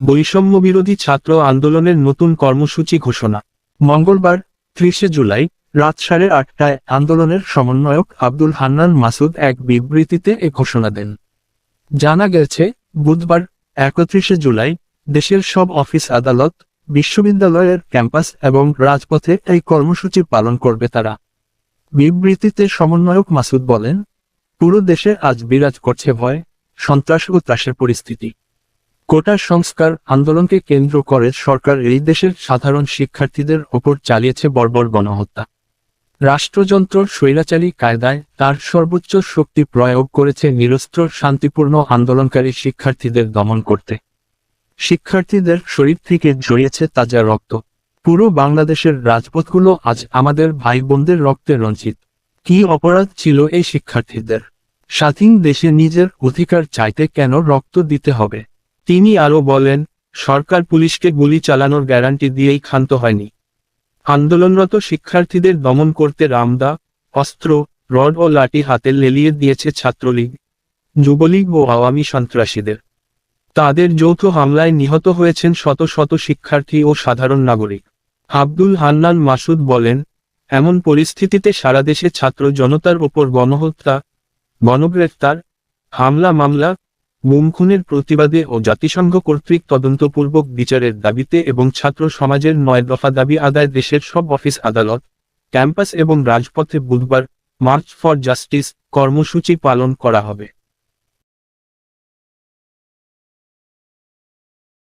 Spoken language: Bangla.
বৈষম্য বিরোধী ছাত্র আন্দোলনের নতুন কর্মসূচি ঘোষণা। মঙ্গলবার, ত্রিশে জুলাই, রাত সাড়ে আটটায় আন্দোলনের সমন্বয়ক আব্দুল হান্নান মাসুদ এক বিবৃতিতে এ ঘোষণা দেন। জানা গেছে, বুধবার, একত্রিশে জুলাই, দেশের সব অফিস আদালত, বিশ্ববিদ্যালয়ের ক্যাম্পাস এবং রাজপথে এই কর্মসূচি পালন করবে তারা। বিবৃতিতে সমন্বয়ক মাসুদ বলেন, পুরো দেশে আজ বিরাজ করছে ভয়, সন্ত্রাস ও ত্রাসের পরিস্থিতি। কোটা সংস্কার আন্দোলনকে কেন্দ্র করে সরকার এই দেশের সাধারণ শিক্ষার্থীদের ওপর চালিয়েছে বর্বর গণহত্যা। রাষ্ট্রযন্ত্র স্বৈরাচারী কায়দায় তার সর্বোচ্চ শক্তি প্রয়োগ করেছে নিরস্ত্র শান্তিপূর্ণ আন্দোলনকারী শিক্ষার্থীদের দমন করতে। শিক্ষার্থীদের শরীর থেকে জড়িয়েছে তাজা রক্ত। পুরো বাংলাদেশের রাজপথগুলো আজ আমাদের ভাই বোনদের রক্তে রঞ্জিত। কি অপরাধ ছিল এই শিক্ষার্থীদের? স্বাধীন দেশে নিজের অধিকার চাইতে কেন রক্ত দিতে হবে? তিনি আরও বলেন, সরকার পুলিশকে গুলি চালানোর গ্যারান্টি দিয়েই ক্ষান্ত হয়নি। আন্দোলনরত শিক্ষার্থীদের দমন করতে রামদা, অস্ত্র, রড ও লাঠি হাতে লেলিয়ে দিয়েছে ছাত্রলীগ, যুবলীগ ও আওয়ামী সন্ত্রাসীদের। তাদের যৌথ হামলায় নিহত হয়েছেন শত শত শিক্ষার্থী ও সাধারণ নাগরিক। আব্দুল হান্নান মাসুদ বলেন, এমন পরিস্থিতিতে সারা দেশে ছাত্র জনতার ওপর গণহত্যা, গণগ্রেফতার, হামলা মামলা গুমখুনের প্রতিবাদে ও জাতিসংঘ কর্তৃক তদন্তপূর্বক বিচারের দাবিতে এবং ছাত্র সমাজের নয় দফা দাবি আদায় দেশের সব অফিস আদালত, ক্যাম্পাস এবং রাজপথে বুধবার মার্চ ফর জাস্টিস কর্মসূচি পালন করা হবে।